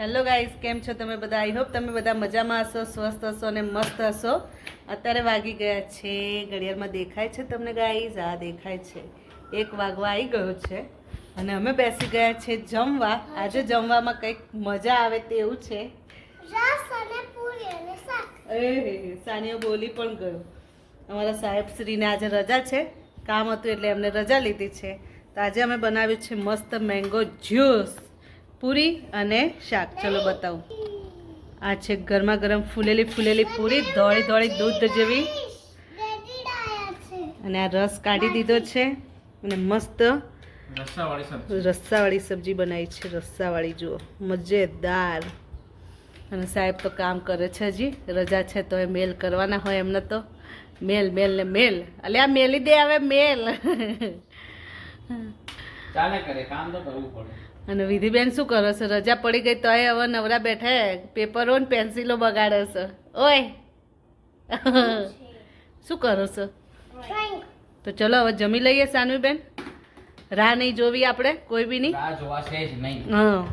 Hello guys કેમ છો તમે બધા? આઈ હોપ તમે બધા મજામાં હશો સ્વસ્થ હશો અને મસ્ત હશો. અત્યારે વાગી ગયા છે. ઘડિયાળમાં દેખાય છે તમને ગાઈઝ આ દેખાય છે. એક વાગવા આવી ગયો છે. અને અમે બેસી ગયા છે જમવા. આજે જમવામાં કંઈક મજા આવે તેવું છે. સાનીઓ બોલી પણ ગયો. અમારા સાહેબ શ્રીને આજે રજા છે. કામ હતું એટલે એમને રજા લીધી છે. તો આજે અમે બનાવ્યું છે મસ્ત મેંગો જ્યુસ. પૂરી અને શાક. ચલો બતાવું. આ છે ગરમા ગરમ ફૂલેલી ફૂલેલી પૂરી ધોળી ધોળી દૂધ જેવી. અને આ રસ કાઢી દીધો છે અને મસ્ત રસ્સાવાળી સબ્જી. બનાવી છે રસ્સાવાળી જુઓ મજેદાર. અને સાહેબ તો કામ કરે છે હજી રજા છે તો એ મેલ કરવાના હોય એમને તો. મેલ મેલ ને મેલ. અલે આ મેલી દે હવે મેલ. ચાલે કરે કામ તો કરવું પડે. અને વિધિબેન શું કરો છો? રજા પડી ગઈ તોય હવે નવરા બેઠા પેપરો ને પેન્સિલો બગાડે છે. ઓય. શું કરો છો? તો ચલો હવે જમી લઈએ સાનવીબેન. રાહ નહીં જોવી આપણે કોઈ બી નહીં? રાહ જોવા છે જ નહીં. હા.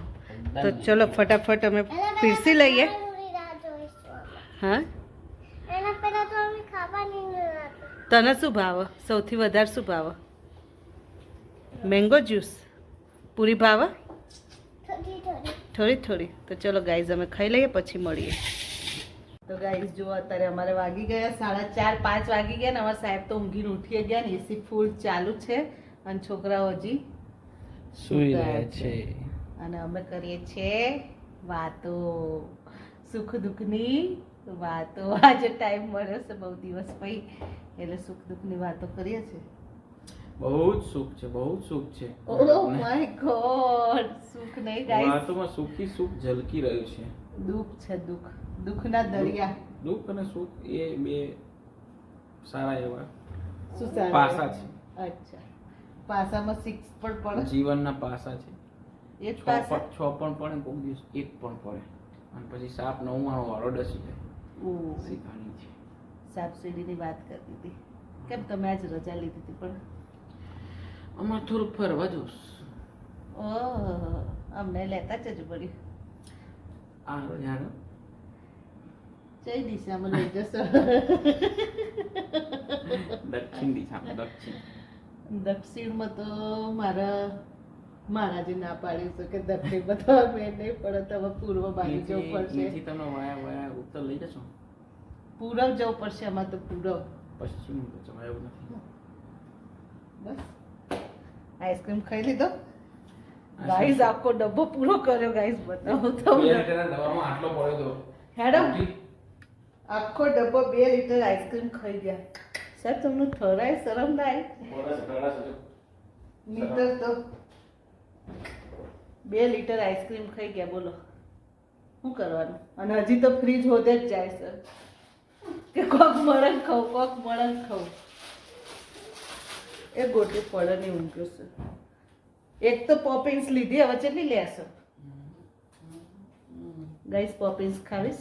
તો ચલો ફટાફટ અમે પીરસી લઈએ. હા? એના પહેલા તો અમે ખાવાની ન હતી. તને શું ભાવે? સૌથી વધારે શું ભાવે? Mango juice? પૂરી ભાવે? થોડી થોડી. તો ચલો ગાઈઝ અમે ખાઈ લઈએ પછી મળીએ. તો ગાઈઝ જો અત્યારે અમારે વાગી ગયા સાડા ચાર પાંચ વાગી ગયા ને અમારા સાહેબ તો ઊંઘીને ઉઠી ગયા ને એસી ફૂલ ચાલુ છે અને છોકરાઓ હજી સુઈ રહ્યા છે. અને અમે કરીએ છીએ વાતો. સુખ દુઃખની વાતો. આજે ટાઈમ મળ્યો છે બહુ દિવસ પછી. એટલે સુખ દુઃખની વાતો કરીએ છીએ. બહુ જ સુખ છે બહુ જ સુખ છે. ઓ માય ગોડ સુખ નહીં ગાઈસ વાતોમાં સુખી સુખ ઝલકી રહ્યું છે. દુઃખ છે દુઃખ. દુઃખના દરિયા. દુઃખ અને સુખ એ બે સારા એવા પાસા છે. અચ્છા. પાસામાં સિક્સ પણ પડે. જીવનના પાસા છે. એ જ છ પાસા? પણ છ પણ પડે કોઈક દિવસ એક પણ પડે. અને પછી સાપ નવમાનો વાળો ડસી જાય. શીખવાની છે. સાપ સીડીની વાત કરતી હતી. કેમ તમે આજ રજા લીધી હતી પણ? અમારે થોડું ફરવા જોશ. ઓહ અમને લેતા જજો પડી આરો જાણો જય દિશામાં લઈ જશો. દક્ષિણ દિશામાં દક્ષિણ. દક્ષિણમાં તો મારા મહારાજે ના પાડી છે કે દક્ષિણમાં તો મેં નહીં પડે તો હવે પૂર્વ બાજુ જવું પડશે. નીચે તમને વાયા વાયા ઉત્તર લઈ જશો? પૂરબ જવું પડશે આમાં તો પૂરબ. પશ્ચિમ તો જવાય એવું નથી. બસ. આઈસ્ક્રીમ ખાઈ લીધો. ગાઈઝ આખો ડબ્બો પૂરો કર્યો ગાઈઝ બતાવો તમને. આટલો પડ્યો તો. હેડો. આખો ડબ્બો બે લીટર આઈસ્ક્રીમ ખાઈ ગયા. સાહેબ તમને થરાય શરમ ના આવી. લીટર તો બે લીટર આઈસ્ક્રીમ ખાઈ ગયા બોલો. શું કરવાનું? અને હજી તો ફ્રીજ હોતે જ જાય સર કે કોક મળન ખાઉં કોક મળન ખાઉં. એ ગોટી પડે નહીં ઊંઘ્યો છે. એક તો પોપિંગ્સ લીધી, હવે કેટલી લેશો? ગાઈસ, પોપિંગ્સ ખાવીશ.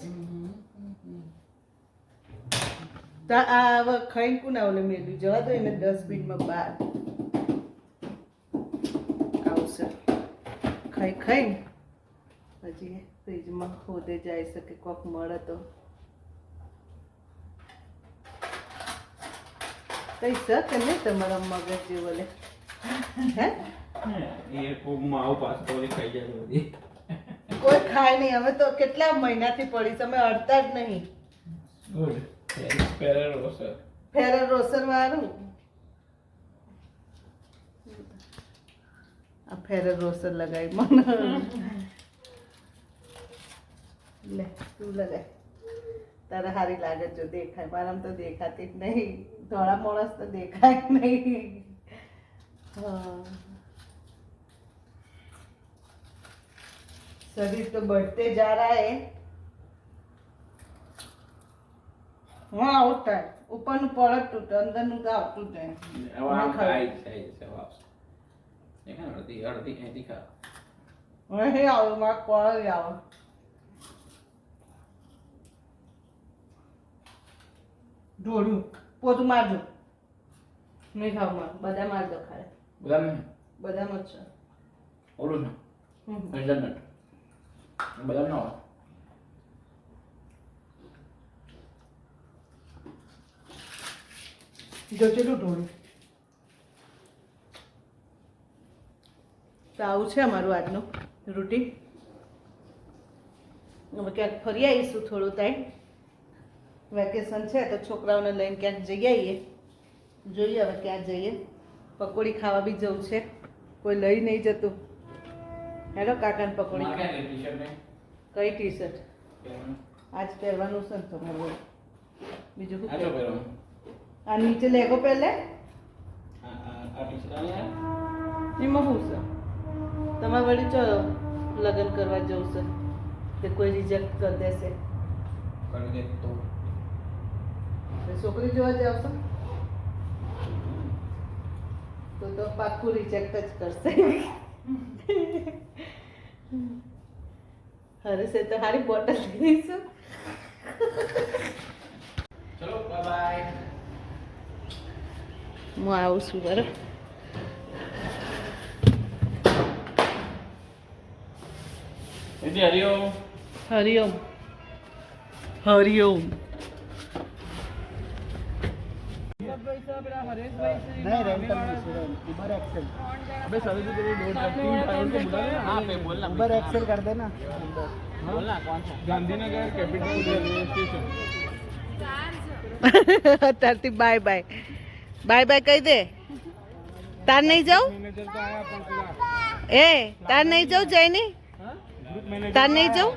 તો આ હવે ખાઈને ના ઓલે મેળવી જવા દો એને ડસ્ટબિનમાં બહાર. આવશે. ખાઈ ખાઈને. હજી ફ્રીજમાં ખોદે જાય શકે કોક મળે તો. કઈ શકે નહીં તમારા મગજ જેવો લે. હે? કોઈ ખાય નહીં. અમે તો કેટલા મહિનાથી પડી તમે અડતા જ નહીં. ગુડ. પેરેરો સર ફેરર રોસર વાળું? આ ફેરર રોસર લગાવી મને. લે તું લગાય. તારે સારી લાગે જો દેખાય. મારામ તો દેખાતી જ નહીં. ધોળા માણસ તો દેખાય નહીં. શરીર તો બઢતે જા રહા હે હા ઉઠે ઉપરનું પડત તૂટે અંદરનું ગાવ તૂટે. અડધી અડધી હે આવો મારે કોળ આવો. ઢોળ્યું પોતું મારજો. નહીં ખાવ માર બધા માર દો ખાય બધા બદામ જ છે. ઓલું ને. હેઝલનટ બદામ ના હોય. જો ચેલું ઢોળ્યું. તો આવું છે અમારું આજનું રૂટીન. હવે ક્યાંક ફરી આવીશું થોડું ટાઈમ. વેકેશન છે તો છોકરાઓને લઈને ક્યાંક જઈ આવીએ જોઈએ હવે ક્યાં જઈએ. પકોડી ખાવા બી જવું છે. કોઈ લઈ નહીં જતું. હેલો કાકાને પકોડી કઈ ટી શર્ટ આજ પહેરવાનું છે ને તમારું બીજું શું આ નીચે લેગો પહેલે. એમાં શું છે? તમારે વળી ચો લગ્ન કરવા જવું છે? કે કોઈ રિજેક્ટ કરી દેશે? કરી દે તો. છોકરી જોવા જાવ છો તો તો પાક્કું રિજેક્ટ જ કરશે. હરેશે તો હારી બોટલ લઈશું ચલો બાય બાય હું આવું છું બરાબર હરિઓમ હરિઓમ હરિઓમ उबर एक्सेल कर देना बोलना कौन सा गांधीनगर कैपिटल रेलवे स्टेशन અત્યારથી બાય બાય બાય બાય કહી દે તાર નહીં જાઉં मैनेजर तो आया अपन पूरा એ તાર નહીં જાઉં જયની ग्रुप मैनेजर તાર નહીં જાઉં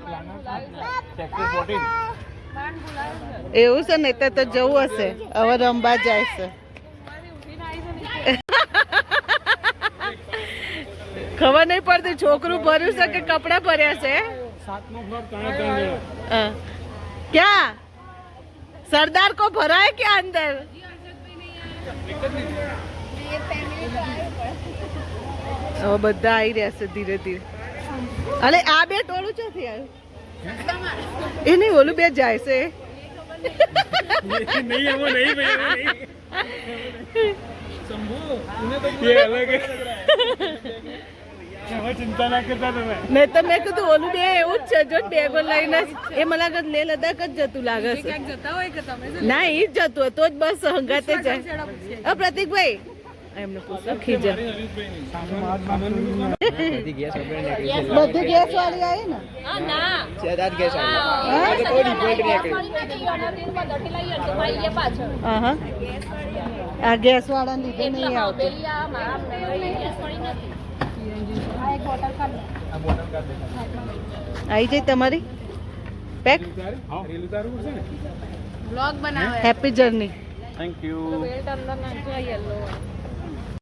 सेक्टर 14 એવું છે ને તો તો જવું હશે હવે રમવા જાય છે ખબર નહીં પડતી છોકરું ભર્યું છે કે કપડા ભર્યા છે? ક્યાં? સરદાર કો ભરાય કે અંદર? બધા આવી રહ્યા છે ધીરે ધીરે. અરે આ બે ટોળું ચોથી આવ્યું? એ નહીં ઓલું બે જાય છે. નહીં આવો નહીં મેં તો મેં કીધું ઓલું બે એવું જ છે જો બેગો લઈને એ મને લાગે લે લદાખ જ જતું લાગે છે. ના એ જ જતું હોય તો જ બસ હંગાતે જાય. અ પ્રતિકભાઈ એમને પૂછો ખીજા. બધી ગેસ વાળી આવી ને? આ ગેસ વાળા લીધે નહીં આવતું. આવી જાય તમારી? પેક બ્લોગ બનાવો હેપી જર્ની થેન્ક યુ